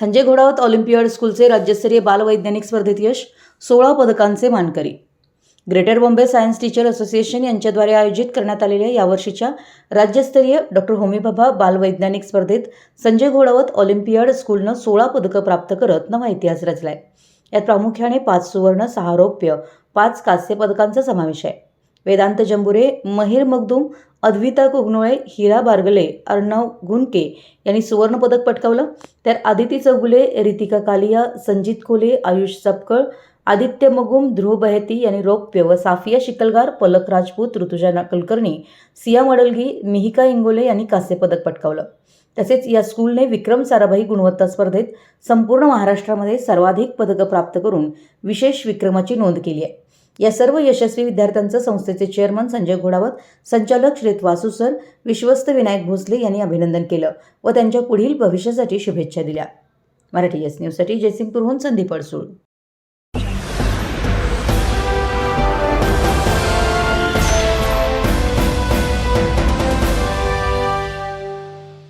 Sanjay Ghodawat olympiad स्कूलचे राज्यस्तरीय बालवैज्ञानिक स्पर्धेत यश सोळा पदकांचे मानकरी. Greater Bombay Science Teacher Association यांच्याद्वारे आयोजित करण्यात आलेल्या यावर्षीच्या राज्यस्तरीय डॉक्टर होमीबाबा बालवैज्ञानिक स्पर्धेत संजय घोडावत ऑलिम्पियड स्कूलनं सोळा पदकं प्राप्त करत नवा इतिहास रचलाय. यात प्रामुख्याने पाच सुवर्ण सहा रौप्य पाच कांस्य पदकांचा समावेश आहे. वेदांत जंबुरे महिर मगदूम अद्विता कुगनोळे हिरा बारगले अर्णव गुनके यांनी सुवर्णपदक पटकावलं. तर आदिती चौगुले रितिका कालिया संजित खोले आयुष सपकळ आदित्य मगुम ध्रुव बहेती यांनी रौप्य व साफिया शिकलगार पलक राजपूत ऋतुजा कुलकर्णी सिया मडलगी मिहिका इंगोले यांनी कांस्य पदक पटकावलं. तसेच या स्कूलने विक्रम साराभाई गुणवत्ता स्पर्धेत संपूर्ण महाराष्ट्रामध्ये सर्वाधिक पदकं प्राप्त करून विशेष विक्रमाची नोंद केली आहे. या सर्व यशस्वी विद्यार्थ्यांचं संस्थेचे चेअरमन संजय घोडावत संचालक श्रीत वासू सर विश्वस्त विनायक भोसले यांनी अभिनंदन केलं व त्यांच्या पुढील भविष्यासाठी शुभेच्छा दिल्या. मराठी एस न्यूजसाठी जयसिंगपूरहून संदीप अडसूळ.